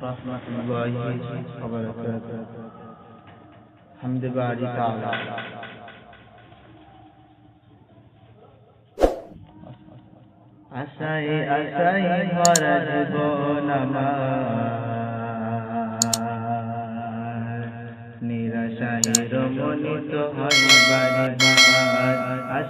ورحمة الله وبركاته حمد باري تعالى আশাই আশাই ভরা জীবন আমার নিরাশাই রমণিত হয় বারে বার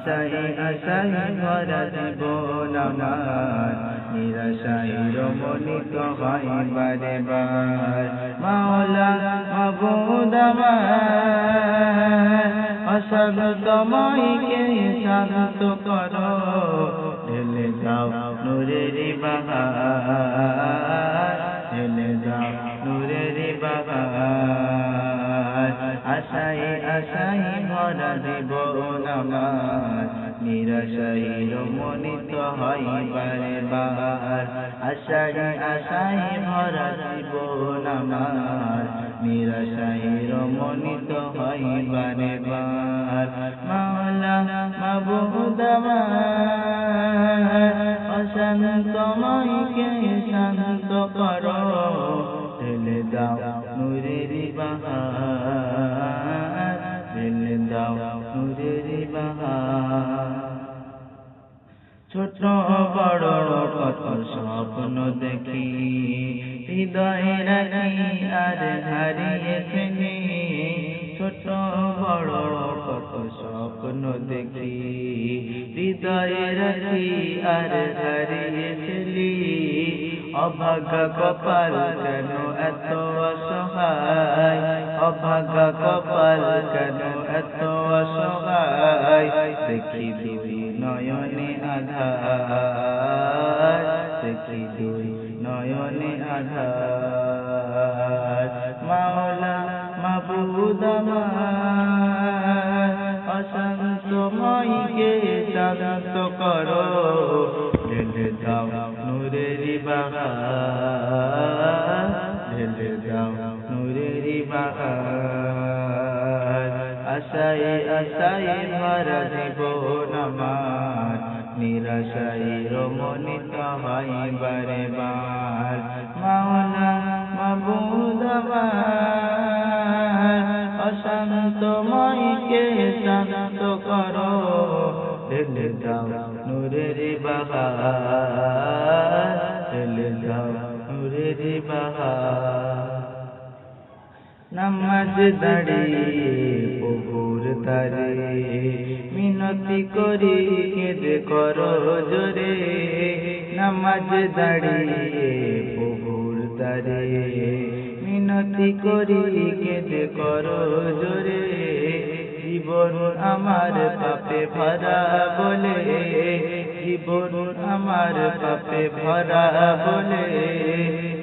আশাই আশাই ভরা জীবন আমার নিরাশাই রমণিত হয় বারে বার মাওলা মাবুদ আমার অসন্তময়কে শান্ত করো ঢেলে দাও নূরের বাহার ঢেলে দাও নূরের আশাই আশাই ভরা আমার। নিরাশাই রমণিত হয় বারে আশাই আশাই ভরা আমার। নিরাশাই রমণিত হয় বারে মাওলা মাবুদ আমার অশান্তময়কে শান্ত করো। ঢেলে দাও ছোট বড় কত স্বপ্ন দেখি হৃদয়ে রাখি আর হারিয়ে ফেলি ছোট বড় কত স্বপ্ন দেখি হৃদয়ে রাখি আর হারিয়ে ফেলি অভাগা কপাল কেন এত অসহায় অভাগা কপাল কেন অসহায় দেখি দুই নয়নে আধার দেখি দুই নয়নে আধার। মাওলা মাবুদ আমার অশান্তময়কে শান্ত করো। ঢেলে দাও নূরের বাহার। আশাই আশাই ভরা জীবন আমার নিরাশাই রমণিত হয় বারে বার মাওলা মাবুদ আমার অশান্তময়কে শান্ত করো, ঢেলে দাও নূরের বাহার, ঢেলে দাও নূরের বাহার। নামাজ দাঁড়িয়ে প্রভুর তারে। মিনতি করি, কেঁদে করো জোরে। নামাজ দাঁড়িয়ে প্রভুর তারে। মিনতি করি, কেঁদে করো জোরে। জীবন আমার পাপে ভরা বলে জীবন আমার পাপে ভরা বলে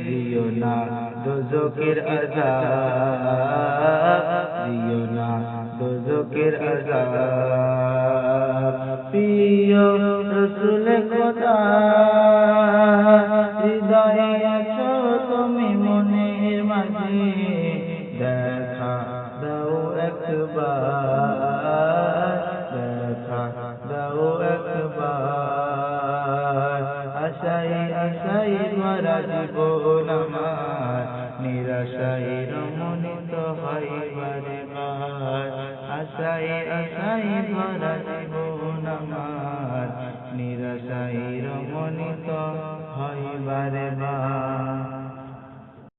দিও না দোজকের আজাব, দিও না দোজকের আজাব। প্রিয় রসুল খোদা, হৃদয়ে আছো তুমি মনের মাঝে, দেখা দাও একবার। সারা জীবন আমার রমণিত হয় বারে বার। আশায় ভরা